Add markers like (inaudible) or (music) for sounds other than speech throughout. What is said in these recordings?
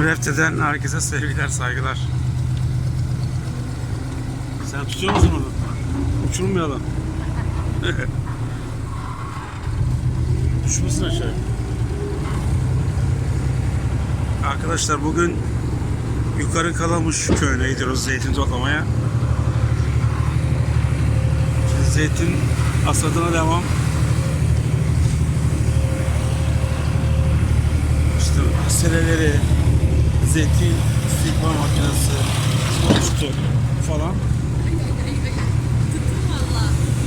Mürefte'den herkese sevgiler, saygılar. Sen tutuyor musun onu? Uçurmayalım. (laughs) Düşmesin aşağı. Arkadaşlar bugün yukarı Kalamış köyüne gidiyoruz zeytin toplamaya. Şimdi zeytin hasadına devam. İşte sereleri, zeytin sıkma makinesi, soğuştu falan.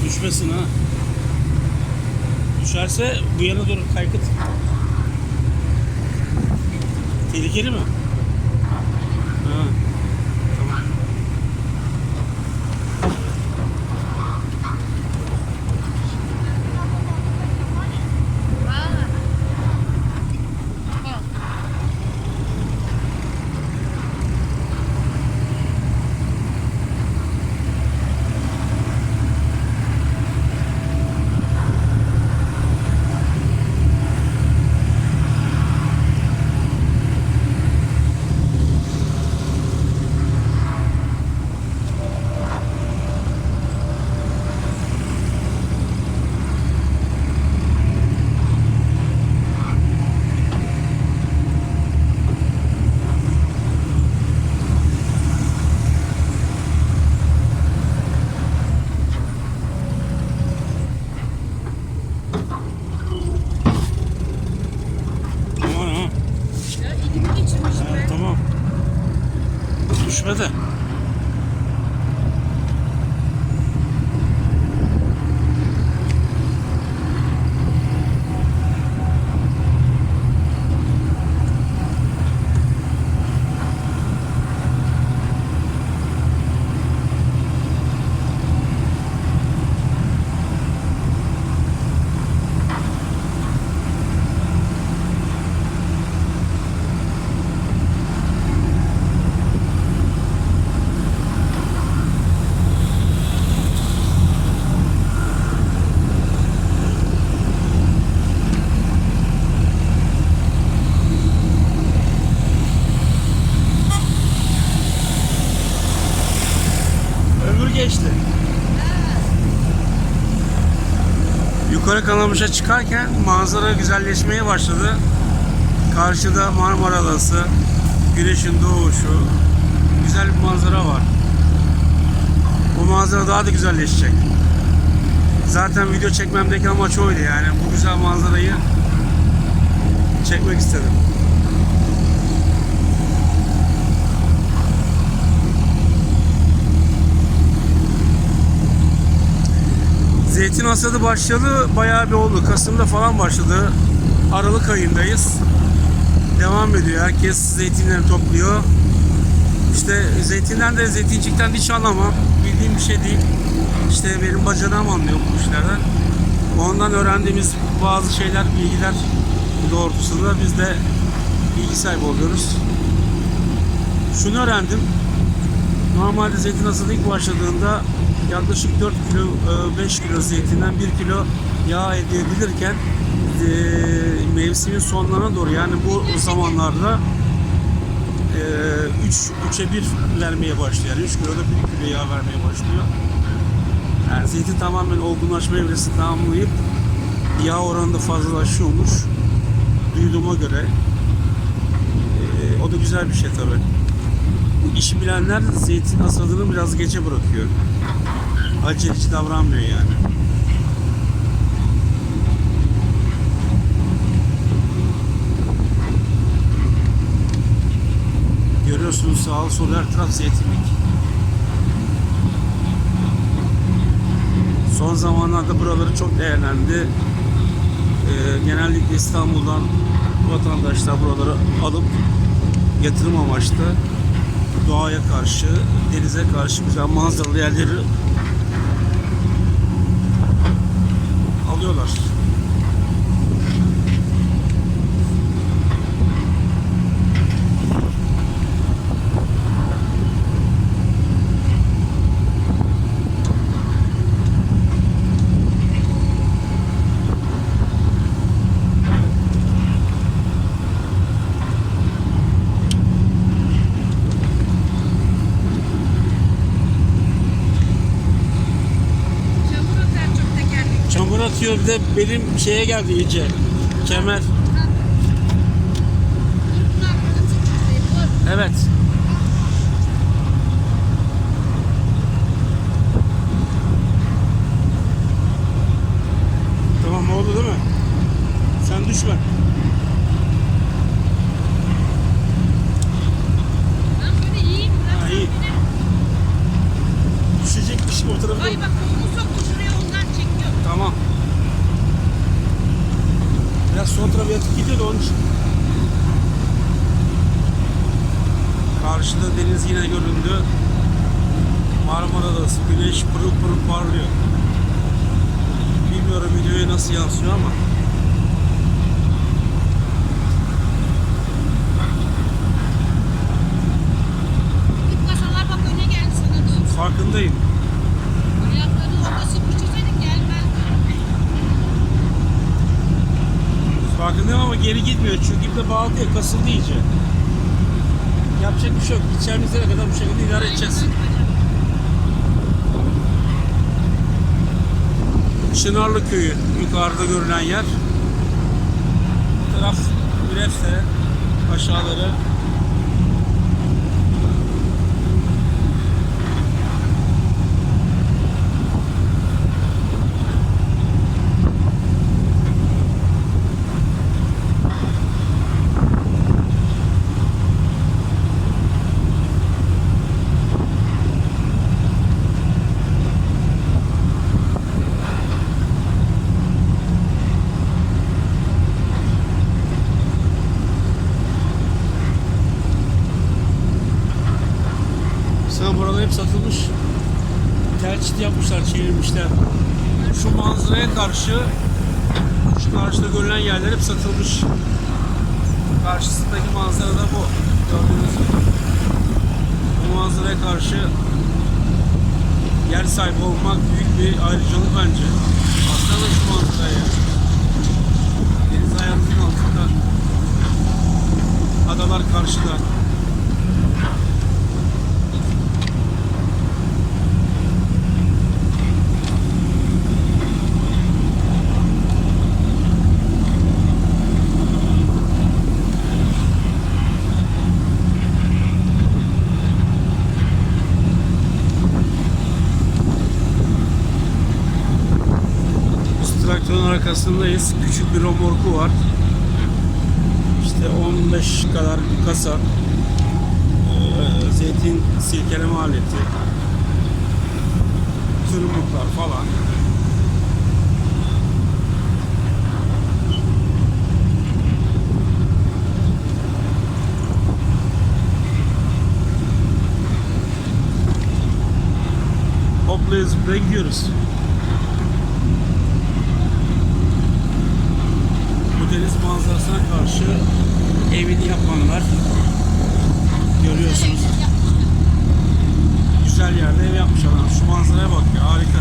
Düşmesin ha. Düşerse bu yana doğru kaykıt. Tehlikeli mi? Yukarı Kalamış'a çıkarken manzara güzelleşmeye başladı. Karşıda Marmara Adası, güneşin doğuşu, güzel bir manzara var. Bu manzara daha da güzelleşecek. Zaten video çekmemdeki amaç oydu yani bu güzel manzarayı çekmek istedim. Zeytin hasadı başladı bayağı bir oldu. Kasım'da falan başladı. Aralık ayındayız. Devam ediyor. Herkes zeytinleri topluyor. İşte zeytinden de zeytincikten de hiç anlamam. Bildiğim bir şey değil. İşte benim bacanam anlıyor bu işlerden. Ondan öğrendiğimiz bazı şeyler, bilgiler doğrultusunda biz de bilgi sahibi oluyoruz. Şunu öğrendim. Normalde zeytin hasadı ilk başladığında yaklaşık 4 kilo, e, 5 kilo zeytinden 1 kilo yağ elde edilirken e, mevsimin sonlarına doğru yani bu zamanlarda 3 3'e 1 vermeye başlıyor. Yani 3 kiloda 1 kilo yağ vermeye başlıyor. Yani zeytin tamamen olgunlaşma evresini tamamlayıp yağ oranı da fazlalaşıyormuş. Duyduğuma göre. E, o da güzel bir şey tabii. Bu işi bilenler zeytin hasadını biraz gece bırakıyor. Aceleci davranmıyor yani. Görüyorsunuz sağ sol her taraf zeytinlik. Son zamanlarda buraları çok değerlendi. Ee, genellikle İstanbul'dan vatandaşlar buraları alıp yatırım amaçlı doğaya karşı, denize karşı güzel manzaralı yerleri yatıyor bir de benim şeye geldi iyice. Kemer. Evet. Tamam oldu değil mi? Sen düşme. Ben böyle iyiyim. Ha, iyi. Düşecekmiş o tarafa. Ay bak kolumu soktu şuraya ondan çekiyor. Tamam. Biraz sol tarafa yatıp gidiyor da onun için. Karşıda deniz yine göründü. Marmara Adası, güneş pırıl pırıl parlıyor. Bilmiyorum videoya nasıl yansıyor ama. Farkındayım. Farkındayım ama geri gitmiyor. Çünkü iple bağlı diye kasıldı iyice. Yapacak bir şey yok. Gideceğimiz yere kadar bu şekilde idare edeceğiz. Çınarlı Köyü yukarıda görünen yer. Bu taraf Ürefse aşağıları. Burada hep satılmış. Telçit yapmışlar, çevirmişler. Şu manzaraya karşı şu karşıda görülen yerler hep satılmış. Karşısındaki manzara da bu. Gördüğünüz gibi. Bu manzaraya karşı yer sahibi olmak büyük bir ayrıcalık bence. Baksana şu manzaraya. Deniz hayatının altında. Adalar karşıda. Biz traktörün arkasındayız. Küçük bir romorku var. İşte 15 kadar bir kasa. Ee, zeytin silkeleme aleti. Tırmıklar falan. Hoplaya zıplaya gidiyoruz. Bu deniz manzarasına karşı evini yapanlar görüyorsunuz. Güzel yerde ev yapmış adam. Şu manzaraya bak ya harika.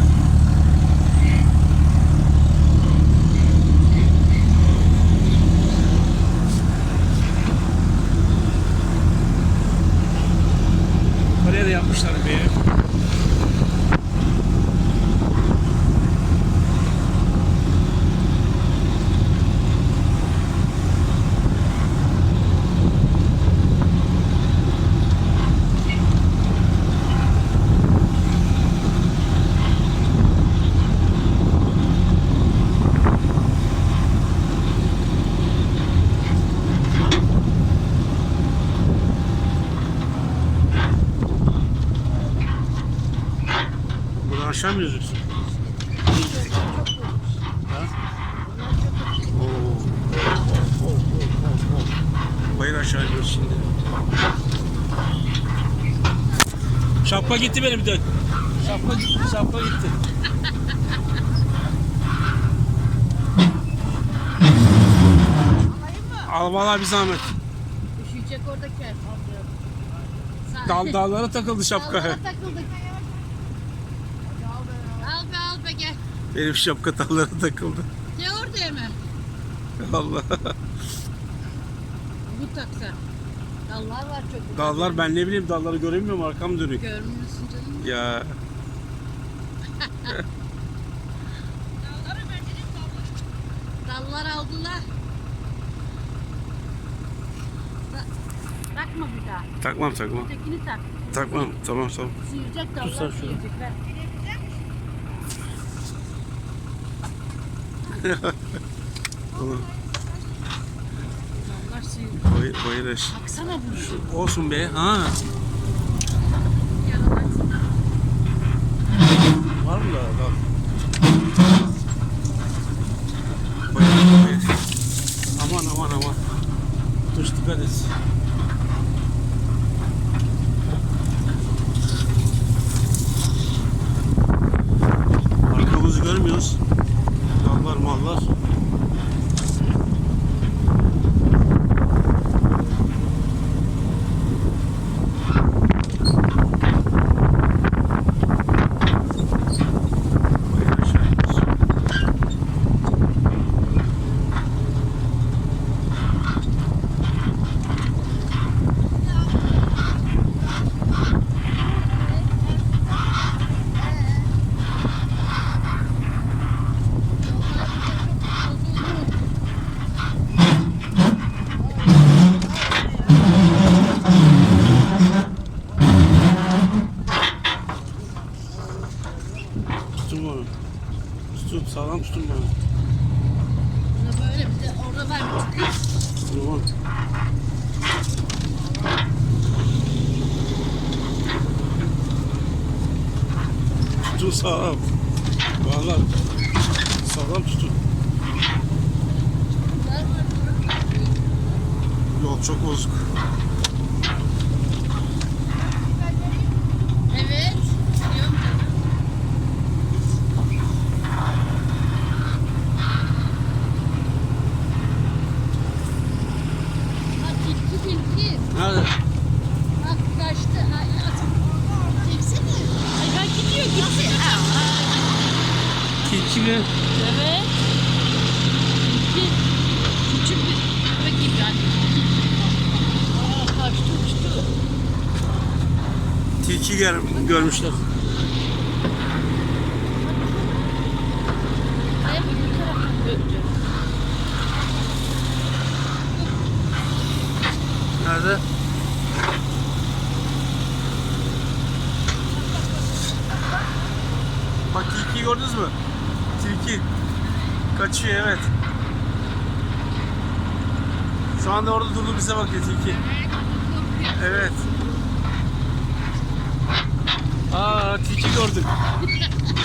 Buraya yapmışlar bir. Aşağı mı oo. Bayır aşağı iniyoruz şimdi. Şapka gitti benim bir de. Şapka gitti, şapka gitti. Al valla bir zahmet. Üşüyecek oradaki. Dal dallara takıldı şapka. Dallara takıldık. Al be al be gel. Benim şapka dallara takıldı. Ne orada hemen? Allah. Bu taksa. Dallar var çok. Dallar ben ne bileyim dalları göremiyorum arkam dönük. Görmüyorsun canım. Ya Dalları ben dedim Dallar aldılar. Ta- Takma bir daha. Takmam takmam. Ötekini tak. Takmam. Tamam tamam. Sıyıracak dallar. Tamam. Dallar sıyıracak. Bay, bayılır. Baksana bunu. Olsun be. Ha. Var mı? Bak. Bayılır. Aman aman aman. Dur dikkat et. Arkamızı görmüyoruz. Dallar mallar. Bayağı aşağı iniyoruz. Tutun bunu. Tutun sağlam tutun bunu. Bunu böyle bir de orada var bir tıkış. Tamam. Tutun sağlam. Bağlar. Sağlam tutun. Yol çok bozuk. Evet. Nerede? Bak kaçtı. Ay, at. Çeksene. Ay bak gidiyor gitti. Mi? Evet. Küçük bir köpek gibi yani. Aa kaçtı uçtu. Tilki gör, görmüşler. Hep bir taraftan. Nerede? Bak tilkiyi gördünüz mü? Tilki. Kaçıyor evet. Şu anda orada durdu bize bakıyor tilki. Evet. Aa tilki gördüm.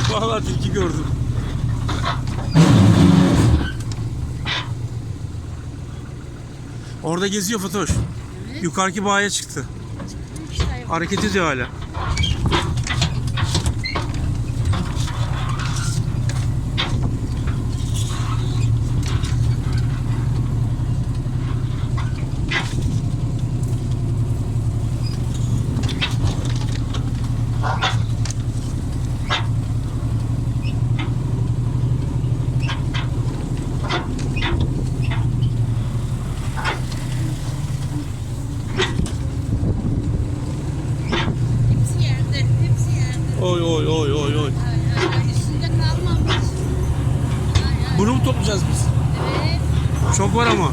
(laughs) Vallahi tilki gördüm. Orada geziyor Fatoş. Yukarıki bağa çıktı. Hareket ediyor hala. hepsi yerde. Hepsi yerde. Oy oy oy oy oy. Ay, ay, ay, üstünde kalmamış. Ay, ay. Bunu mu toplayacağız biz? Evet. Çok var ama.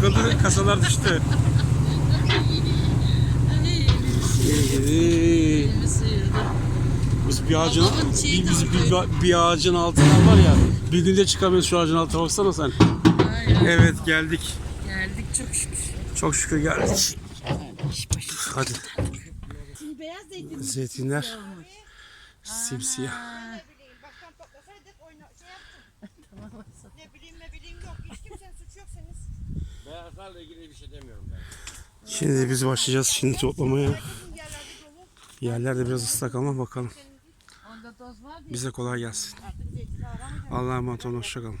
Takıldı kasalar düştü. Biz bir ağacın, şeyi biz bir, orada. bir ağacın altından var ya. Bir günde çıkamıyoruz şu ağacın altına baksana sen. Evet geldik. Geldik çok şükür. Çok şükür geldik. Hadi. Zeytinler simsiyah. Baktan toplasaydık oyna şey yaptım. ne bileyim ne bileyim yok. Hiç kimsenin suçu yok senin. Beyazlarla ilgili bir şey demiyorum ben. Şimdi biz başlayacağız şimdi toplamaya. Yerlerde biraz ıslak ama bakalım. Bize kolay gelsin. Allah'a emanet olun. Hoşçakalın.